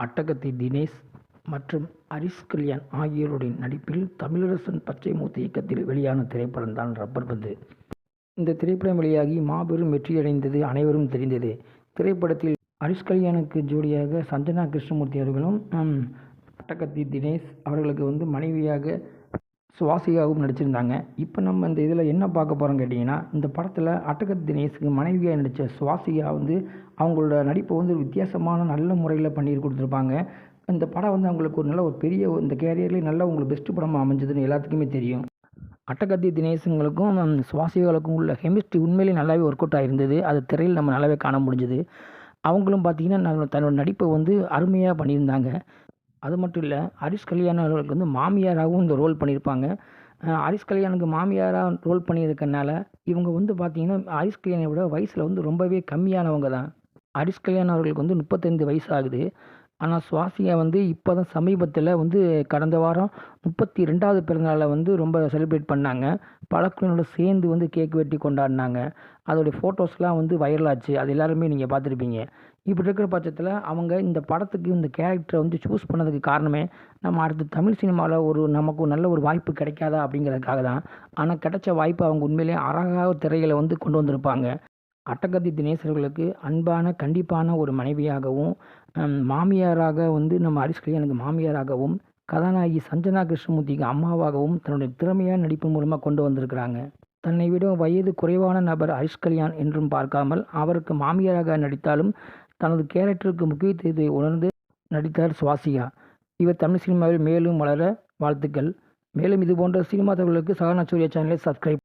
அட்டகத்தி தினேஷ் மற்றும் ஹரிஷ் கல்யாண் ஆகியோருடைய நடிப்பில் தமிழரசன் பச்சைமுத்து இயக்கத்தில் வெளியான திரைப்படம் தான் ரப்பர் பந்து. இந்த திரைப்படம் வெளியாகி மாபெரும் வெற்றியடைந்தது அனைவரும் தெரிந்தது. திரைப்படத்தில் ஹரிஷ் கல்யாணுக்கு ஜோடியாக சஞ்சனா கிருஷ்ணமூர்த்தி அவர்களும் அட்டகத்தி தினேஷ் அவர்களுக்கு வந்து மனைவியாக சுவாசிகாவும் நடிச்சிருந்தாங்க. இப்போ நம்ம இந்த இதில் என்ன பார்க்க போகிறோம் கேட்டிங்கன்னா இந்த படத்தில் அட்டகத்தி தினேஷுக்கு மனைவியாக நடித்த சுவாசிகா வந்து அவங்களோட நடிப்பை வந்து ஒரு வித்தியாசமான நல்ல முறையில் பண்ணி கொடுத்துருப்பாங்க. இந்த படம் வந்து அவங்களுக்கு ஒரு நல்ல ஒரு பெரிய இந்த கேரியர்லேயே நல்ல உங்களுக்கு பெஸ்ட் படமாக அமைஞ்சதுன்னு எல்லாத்துக்குமே தெரியும். அட்டகத்தி தினேஷுங்களுக்கும் சுவாசிகளுக்கும் உள்ள கெமிஸ்ட்ரி உண்மையிலேயே நல்லாவே ஒர்க் அவுட் ஆகிருந்தது அது திரையில் நம்ம நல்லாவே காண முடிஞ்சுது. அவங்களும் பார்த்தீங்கன்னா தன்னோட நடிப்பை வந்து அருமையாக பண்ணியிருந்தாங்க. அது மட்டும் இல்லை ஹரிஷ் கல்யாண் அவர்களுக்கு வந்து மாமியாராகவும் இந்த ரோல் பண்ணியிருப்பாங்க. ஹரிஷ் கல்யாணுக்கு மாமியாராக ரோல் பண்ணியிருக்கனால இவங்க வந்து பார்த்தீங்கன்னா ஹரிஷ் கல்யாணை விட வயசில் வந்து ரொம்பவே கம்மியானவங்க தான் ஹரிஷ் கல்யாண் அவர்களுக்கு வந்து முப்பத்தைந்து வயசு ஆகுது. ஆனால் சுவாசிகா வந்து இப்போ தான் சமீபத்தில் வந்து கடந்த வாரம் முப்பத்தி ரெண்டாவது பிறந்தநாளை வந்து ரொம்ப செலிப்ரேட் பண்ணாங்க. பழக்கங்களோட சேர்ந்து வந்து கேக் வெட்டி கொண்டாடினாங்க. அதோடைய ஃபோட்டோஸ்லாம் வந்து வைரலாச்சு அது எல்லாருமே நீங்கள் பார்த்துருப்பீங்க. இப்படி இருக்கிற பட்சத்தில் அவங்க இந்த படத்துக்கு இந்த கேரக்டரை வந்து சூஸ் பண்ணதுக்கு காரணமே நம்ம அடுத்து தமிழ் சினிமாவில் ஒரு நமக்கு ஒரு நல்ல ஒரு வாய்ப்பு கிடைக்காதா அப்படிங்கிறதுக்காக தான். ஆனால் கிடைச்ச வாய்ப்பு அவங்க உண்மையிலேயே அழகாக திரைகளை வந்து கொண்டு வந்திருப்பாங்க. அட்டகத்தி தினேசர்களுக்கு அன்பான கண்டிப்பான ஒரு மனைவியாகவும் மாமியாராக வந்து நம்ம ஹரிஷ் கல்யாணுக்கு மாமியாராகவும் கதாநாயகி சஞ்சனா கிருஷ்ணமூர்த்திக்கு அம்மாவாகவும் தன்னுடைய திறமையான நடிப்பு மூலமாக கொண்டு வந்திருக்கிறாங்க. தன்னை விட வயது குறைவான நபர் ஹரிஷ் கல்யாண் என்றும் பார்க்காமல் அவருக்கு மாமியாராக நடித்தாலும் தனது கேரக்டருக்கு முக்கியத்துவத்தை உணர்ந்து நடித்தார் சுவாசிகா. இவர் தமிழ் சினிமாவில் மேலும் வளர வாழ்த்துக்கள். மேலும் இதுபோன்ற சினிமா தகவலுக்கு சகனா சூர்யா சேனலை சப்ஸ்கிரைப்